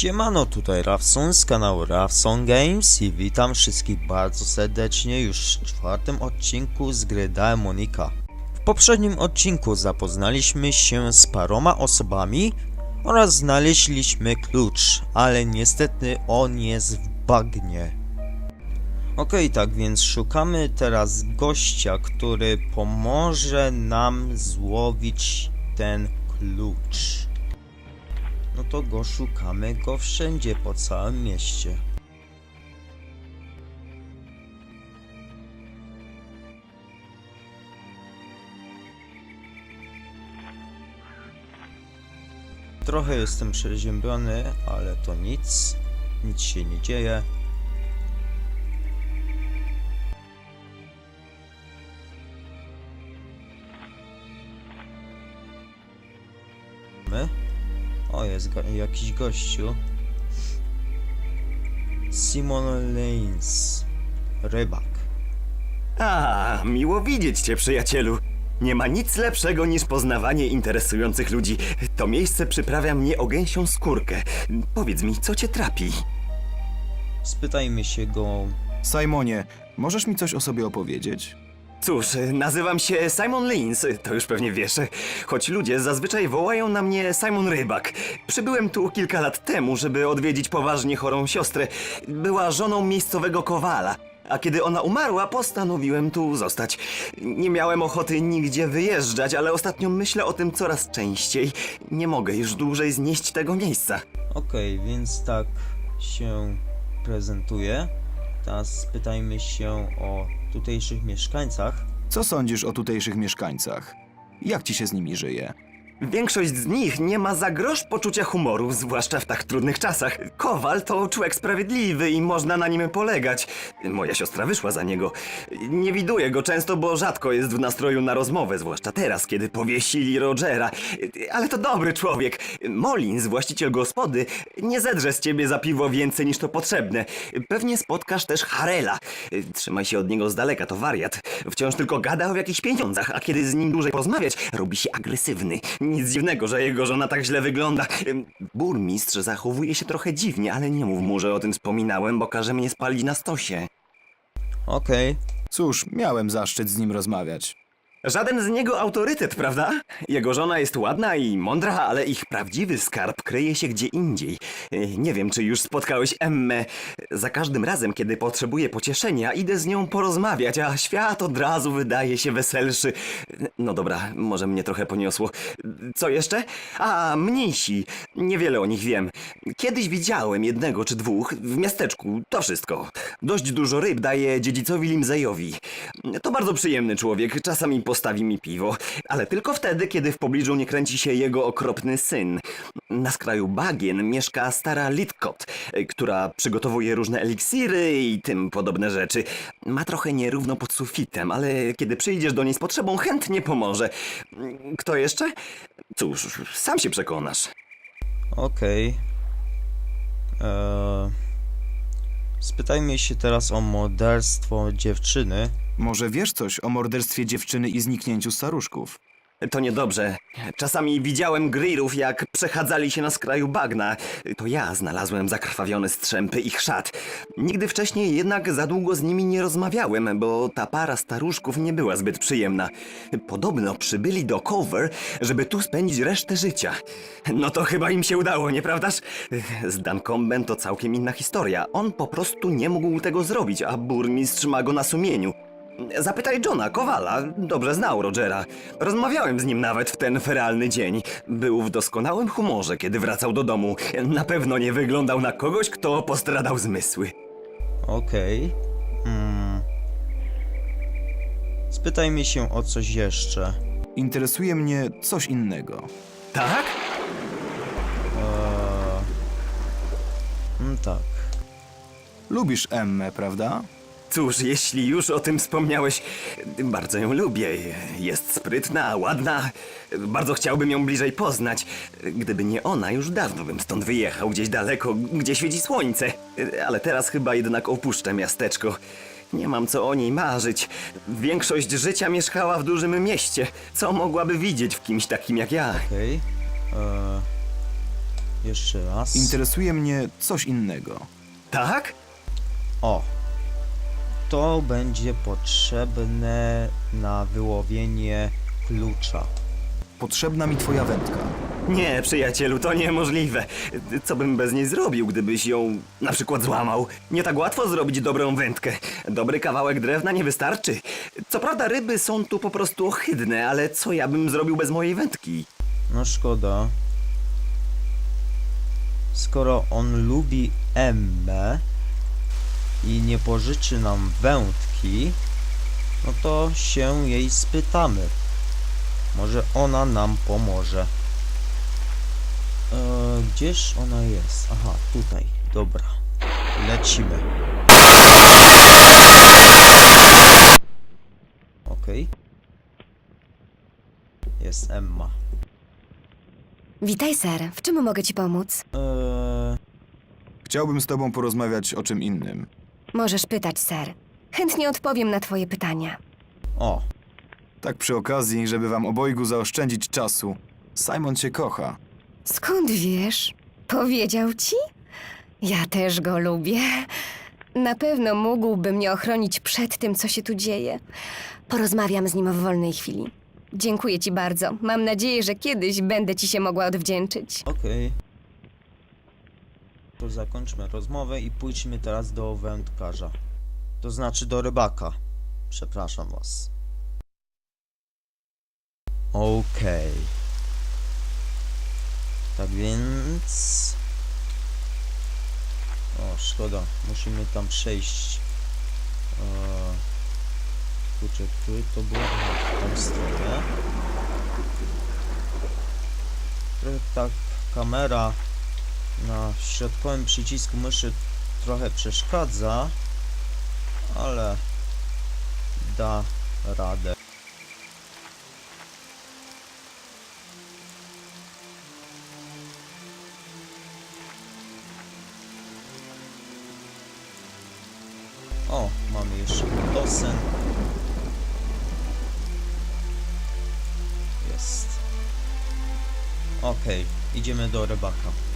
Siemano, tutaj Rawson z kanału Rawson Games i witam wszystkich bardzo serdecznie już w czwartym odcinku z gry Daemonika. W poprzednim odcinku zapoznaliśmy się z paroma osobami oraz znaleźliśmy klucz, ale niestety on jest w bagnie. Okej, tak więc szukamy teraz gościa, który pomoże nam złowić ten klucz. No to go szukamy go wszędzie po całym mieście. Trochę jestem przeziębiony, ale to nic. Nic się nie dzieje. My? O, jest go jakiś gościu. Simon Lanes. Rybak. A, miło widzieć cię, przyjacielu. Nie ma nic lepszego niż poznawanie interesujących ludzi. To miejsce przyprawia mnie o gęsią skórkę. Powiedz mi, co cię trapi? Spytajmy się go. Simonie, możesz mi coś o sobie opowiedzieć? Cóż, nazywam się Simon Lins, to już pewnie wiesz, choć ludzie zazwyczaj wołają na mnie Simon Rybak. Przybyłem tu kilka lat temu, żeby odwiedzić poważnie chorą siostrę. Była żoną miejscowego kowala. A kiedy ona umarła, postanowiłem tu zostać. Nie miałem ochoty nigdzie wyjeżdżać, ale ostatnio myślę o tym coraz częściej. Nie mogę już dłużej znieść tego miejsca. Okej, więc tak się prezentuje. Teraz spytajmy się o tutejszych mieszkańcach. Co sądzisz o tutejszych mieszkańcach? Jak ci się z nimi żyje? Większość z nich nie ma za grosz poczucia humoru, zwłaszcza w tak trudnych czasach. Kowal to człowiek sprawiedliwy i można na nim polegać. Moja siostra wyszła za niego. Nie widuję go często, bo rzadko jest w nastroju na rozmowę, zwłaszcza teraz, kiedy powiesili Rogera. Ale to dobry człowiek. Molins, właściciel gospody, nie zedrze z ciebie za piwo więcej niż to potrzebne. Pewnie spotkasz też Harela. Trzymaj się od niego z daleka, to wariat. Wciąż tylko gada o jakichś pieniądzach, a kiedy z nim dłużej porozmawiać, robi się agresywny. Nic dziwnego, że jego żona tak źle wygląda. Ym, Burmistrz zachowuje się trochę dziwnie, ale nie mów mu, że o tym wspominałem, bo każe mnie spalić na stosie. Okej, Cóż, miałem zaszczyt z nim rozmawiać. Żaden z niego autorytet, prawda? Jego żona jest ładna i mądra, ale ich prawdziwy skarb kryje się gdzie indziej. Nie wiem, czy już spotkałeś Emmę. Za każdym razem, kiedy potrzebuję pocieszenia, idę z nią porozmawiać, a świat od razu wydaje się weselszy. No dobra, może mnie trochę poniosło. Co jeszcze? A, mniejsi. Niewiele o nich wiem. Kiedyś widziałem jednego czy dwóch w miasteczku, to wszystko. Dość dużo ryb daje dziedzicowi Limzejowi. To bardzo przyjemny człowiek, czasami postawi mi piwo, ale tylko wtedy, kiedy w pobliżu nie kręci się jego okropny syn. Na skraju bagien mieszka stara Litkot, która przygotowuje różne eliksiry i tym podobne rzeczy. Ma trochę nierówno pod sufitem, ale kiedy przyjdziesz do niej z potrzebą, chętnie pomoże. Kto jeszcze? Cóż, sam się przekonasz. okej. Eee, Spytajmy się teraz o morderstwo dziewczyny. Może wiesz coś o morderstwie dziewczyny i zniknięciu staruszków? To niedobrze. Czasami widziałem grillów, jak przechadzali się na skraju bagna. To ja znalazłem zakrwawione strzępy ich szat. Nigdy wcześniej jednak za długo z nimi nie rozmawiałem, bo ta para staruszków nie była zbyt przyjemna. Podobno przybyli do Cover, żeby tu spędzić resztę życia. No to chyba im się udało, nieprawdaż? Z Dankomben to całkiem inna historia. On po prostu nie mógł tego zrobić, a burmistrz ma go na sumieniu. Zapytaj Johna, Kowala. Dobrze znał Rogera. Rozmawiałem z nim nawet w ten feralny dzień. Był w doskonałym humorze, kiedy wracał do domu. Na pewno nie wyglądał na kogoś, kto postradał zmysły. Okej. Hmm. Spytajmy się o coś jeszcze. Interesuje mnie coś innego. Tak? Eee... Mm, tak. Lubisz Emmę, prawda? Cóż, jeśli już o tym wspomniałeś, bardzo ją lubię. Jest sprytna, ładna. Bardzo chciałbym ją bliżej poznać. Gdyby nie ona, już dawno bym stąd wyjechał, gdzieś daleko, gdzie świeci słońce. Ale teraz chyba jednak opuszczę miasteczko. Nie mam co o niej marzyć. Większość życia mieszkała w dużym mieście. Co mogłaby widzieć w kimś takim jak ja? Okej. Eee... Jeszcze raz. Interesuje mnie coś innego. Tak? O. To będzie potrzebne na wyłowienie klucza. Potrzebna mi twoja wędka. Nie, przyjacielu, to niemożliwe. Co bym bez niej zrobił, gdybyś ją na przykład złamał? Nie tak łatwo zrobić dobrą wędkę. Dobry kawałek drewna nie wystarczy. Co prawda ryby są tu po prostu ohydne, ale co ja bym zrobił bez mojej wędki? No szkoda. Skoro on lubi Emmę i nie pożyczy nam wędki, no to się jej spytamy. Może ona nam pomoże. Eee, gdzież ona jest? Aha, tutaj. Dobra. Lecimy. Okej. Jest Emma. Witaj, ser. W czym mogę ci pomóc? Eee, Chciałbym z tobą porozmawiać o czym innym. Możesz pytać, ser. Chętnie odpowiem na twoje pytania. o, Tak przy okazji, żeby wam obojgu zaoszczędzić czasu. Simon cię kocha. Skąd wiesz? Powiedział ci? Ja też go lubię. Na pewno mógłby mnie ochronić przed tym, co się tu dzieje. Porozmawiam z nim w wolnej chwili. Dziękuję ci bardzo. Mam nadzieję, że kiedyś będę ci się mogła odwdzięczyć. okej. To zakończmy rozmowę i pójdźmy teraz do wędkarza. To znaczy do rybaka. Przepraszam was. Okej. Tak więc... O, szkoda. Musimy tam przejść. Eee... Kurczę, który to? Aha, w tą stronę. Tak kamera na środkowym przycisku myszy trochę przeszkadza, ale da radę. O, mamy jeszcze dosen. Jest. Okej, idziemy do rybaka.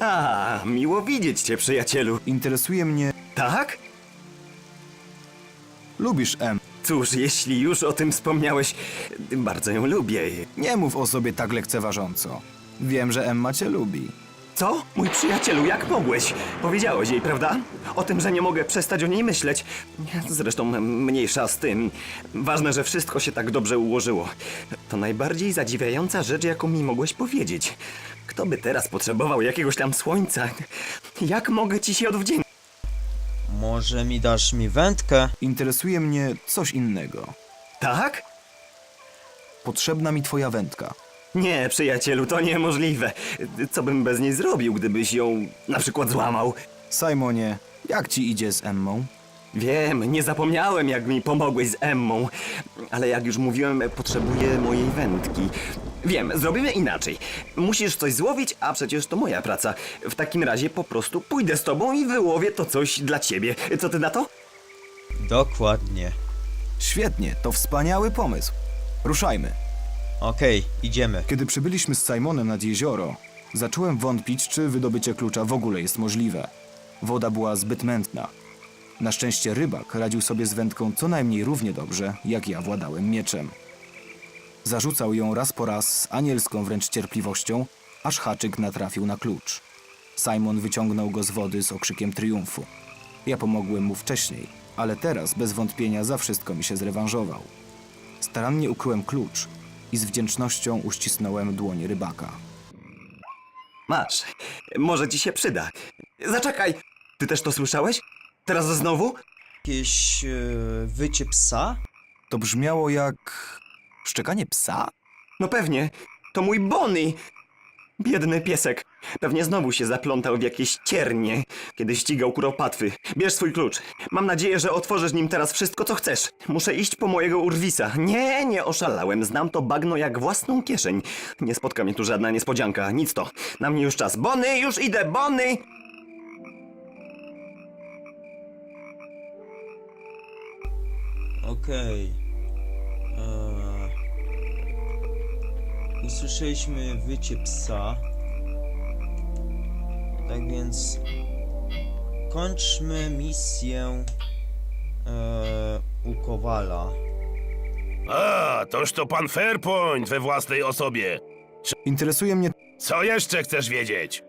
A, miło widzieć cię, przyjacielu. Interesuje mnie... Tak? Lubisz M. Cóż, jeśli już o tym wspomniałeś, bardzo ją lubię. Nie mów o sobie tak lekceważąco. Wiem, że Emma cię lubi. Co? Mój przyjacielu, jak mogłeś? Powiedziałeś jej, prawda? O tym, że nie mogę przestać o niej myśleć. Zresztą m- mniejsza z tym. Ważne, że wszystko się tak dobrze ułożyło. To najbardziej zadziwiająca rzecz, jaką mi mogłeś powiedzieć. Kto by teraz potrzebował jakiegoś tam słońca? Jak mogę ci się odwdzięczyć? Może mi dasz mi wędkę? Interesuje mnie coś innego. Tak? Potrzebna mi twoja wędka. Nie, przyjacielu, to niemożliwe. Co bym bez niej zrobił, gdybyś ją na przykład złamał? Simonie, jak ci idzie z Emmą? Wiem, nie zapomniałem, jak mi pomogłeś z Emmą, ale jak już mówiłem, potrzebuję mojej wędki. Wiem, zrobimy inaczej. Musisz coś złowić, a przecież to moja praca. W takim razie po prostu pójdę z tobą i wyłowię to coś dla ciebie. Co ty na to? Dokładnie. Świetnie, to wspaniały pomysł. Ruszajmy. Okej, idziemy. Kiedy przybyliśmy z Simonem nad jezioro, zacząłem wątpić, czy wydobycie klucza w ogóle jest możliwe. Woda była zbyt mętna. Na szczęście rybak radził sobie z wędką co najmniej równie dobrze, jak ja władałem mieczem. Zarzucał ją raz po raz z anielską wręcz cierpliwością, aż haczyk natrafił na klucz. Simon wyciągnął go z wody z okrzykiem triumfu. Ja pomogłem mu wcześniej, ale teraz bez wątpienia za wszystko mi się zrewanżował. Starannie ukryłem klucz i z wdzięcznością uścisnąłem dłoń rybaka. Masz. Może ci się przyda. Zaczekaj! Ty też to słyszałeś? Teraz znowu? Jakieś e, wycie psa? To brzmiało jak szczekanie psa? No pewnie. To mój Bonnie. Biedny piesek. Pewnie znowu się zaplątał w jakieś ciernie, kiedy ścigał kuropatwy. Bierz swój klucz. Mam nadzieję, że otworzysz nim teraz wszystko, co chcesz. Muszę iść po mojego urwisa. Nie, nie oszalałem. Znam to bagno jak własną kieszeń. Nie spotka mnie tu żadna niespodzianka. Nic to. Na mnie już czas. Bony, już idę, Bony! Okej. Usłyszeliśmy wycie psa. Tak więc kończmy misję e, u Kowala. A, toż to pan Fairpoint we własnej osobie. Interesuje mnie... Co jeszcze chcesz wiedzieć?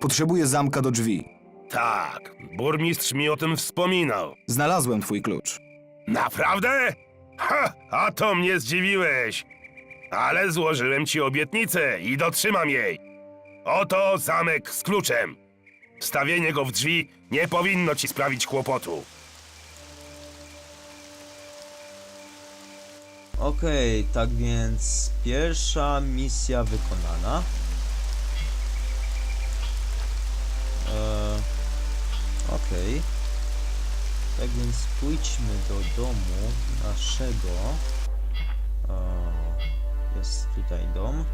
Potrzebuję zamka do drzwi. Tak, burmistrz mi o tym wspominał. Znalazłem twój klucz. Naprawdę? Ha, a to mnie zdziwiłeś. Ale złożyłem ci obietnicę i dotrzymam jej. Oto zamek z kluczem. Wstawienie go w drzwi nie powinno ci sprawić kłopotu. Okej, tak więc pierwsza misja wykonana. Tak więc pójdźmy do domu naszego. Eee, jest tutaj dom.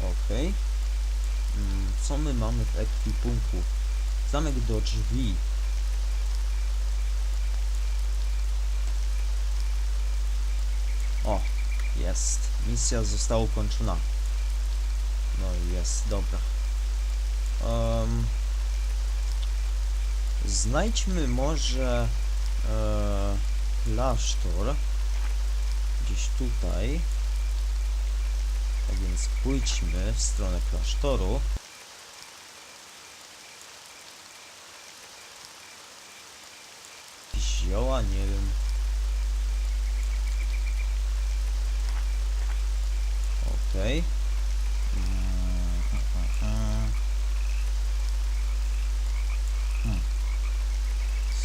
Okej. Mm, Co my mamy w ekwipunku? Zamek do drzwi. O, jest. Misja została ukończona. No i jest, dobra. Em, znajdźmy może e, klasztor. Gdzieś tutaj. Tak więc pójdźmy w stronę klasztoru. Zioła, nie wiem. Okej.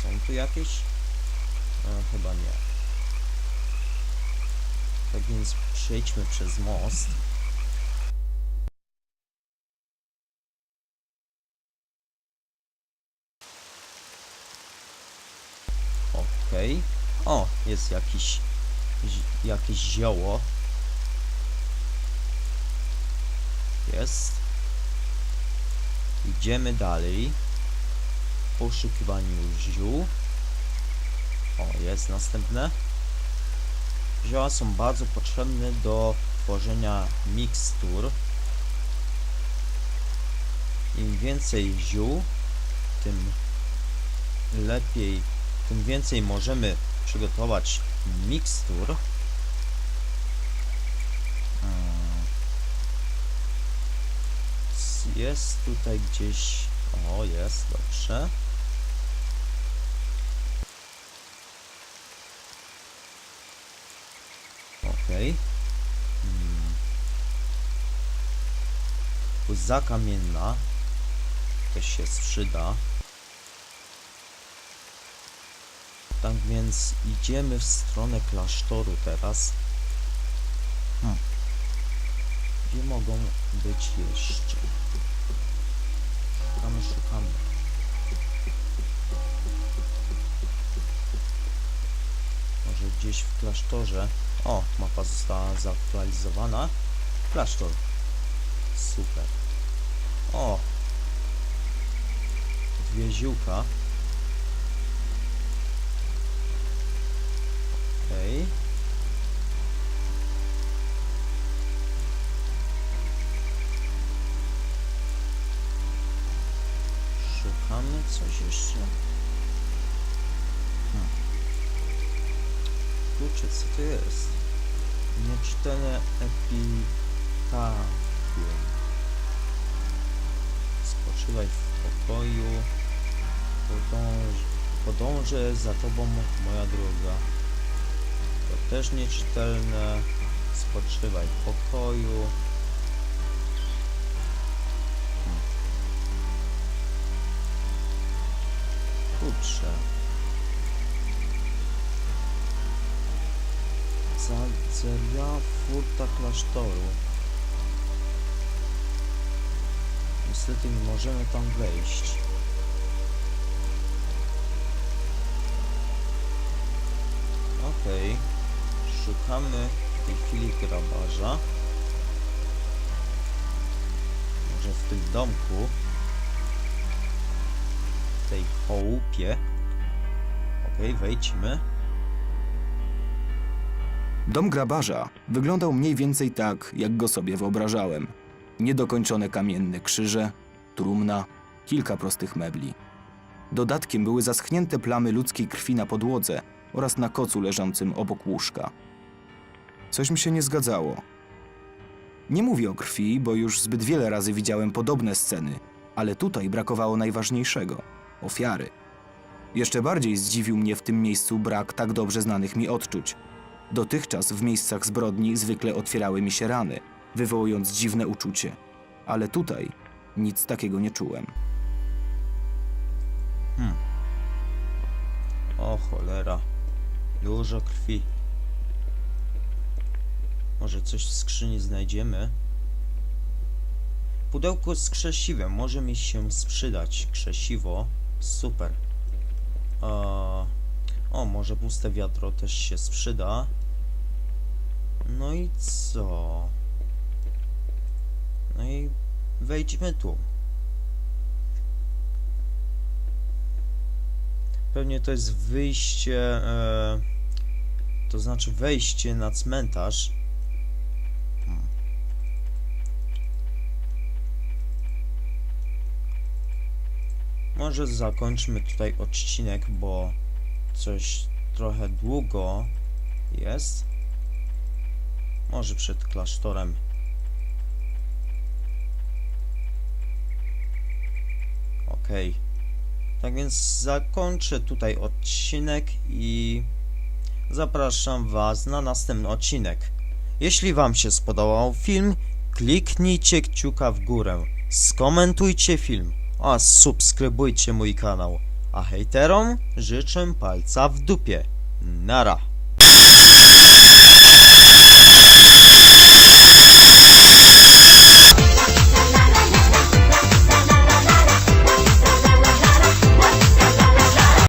Są tu jakieś? Chyba nie. Tak więc przejdźmy przez most. Okej. O, jest jakiś jakieś zioło. Jest. Idziemy dalej. W poszukiwaniu ziół. O, jest następne. Zioła są bardzo potrzebne do tworzenia mikstur. Im więcej ziół, tym lepiej, tym więcej możemy przygotować mikstur. Jest tutaj gdzieś. O, jest, dobrze. Okej. Hmm. Łza kamienna. Też się sprzyda. Tak więc idziemy w stronę klasztoru teraz. Hmm. Gdzie mogą być jeszcze? Szukamy. Może gdzieś w klasztorze. O, mapa została zaktualizowana. Klasztor. Super. O! Dwie ziółka. Okej. Szukamy coś jeszcze. Hmm. Kurczę, co to jest? Nieczytelne epitafium. Spoczywaj w pokoju. Podąż, podążę za tobą, moja droga. To też nieczytelne. Spoczywaj w pokoju. Kurczę. Zadzeria furta klasztoru. Niestety nie możemy tam wejść. Okej. Szukamy w tej chwili grabarza. Może w tym domku. W tej chałupie. Okej, wejdźmy. Dom grabarza wyglądał mniej więcej tak, jak go sobie wyobrażałem. Niedokończone kamienne krzyże, trumna, kilka prostych mebli. Dodatkiem były zaschnięte plamy ludzkiej krwi na podłodze oraz na kocu leżącym obok łóżka. Coś mi się nie zgadzało. Nie mówię o krwi, bo już zbyt wiele razy widziałem podobne sceny, ale tutaj brakowało najważniejszego ofiary. Jeszcze bardziej zdziwił mnie w tym miejscu brak tak dobrze znanych mi odczuć. Dotychczas w miejscach zbrodni zwykle otwierały mi się rany, wywołując dziwne uczucie, ale tutaj nic takiego nie czułem. O cholera. Dużo krwi. Może coś w skrzyni znajdziemy? Pudełko z krzesiwem może mi się sprzydać. Krzesiwo. Super. O, może puste wiadro też się sprzyda. No i co? No i wejdźmy tu. Pewnie to jest wyjście, e, to znaczy wejście na cmentarz. Może zakończmy tutaj odcinek, bo coś trochę długo jest. Może przed klasztorem. Okej. Tak więc zakończę tutaj odcinek i zapraszam Was na następny odcinek. Jeśli Wam się spodobał film, kliknijcie kciuka w górę, skomentujcie film oraz subskrybujcie mój kanał. A hejterom życzę palca w dupie. Nara.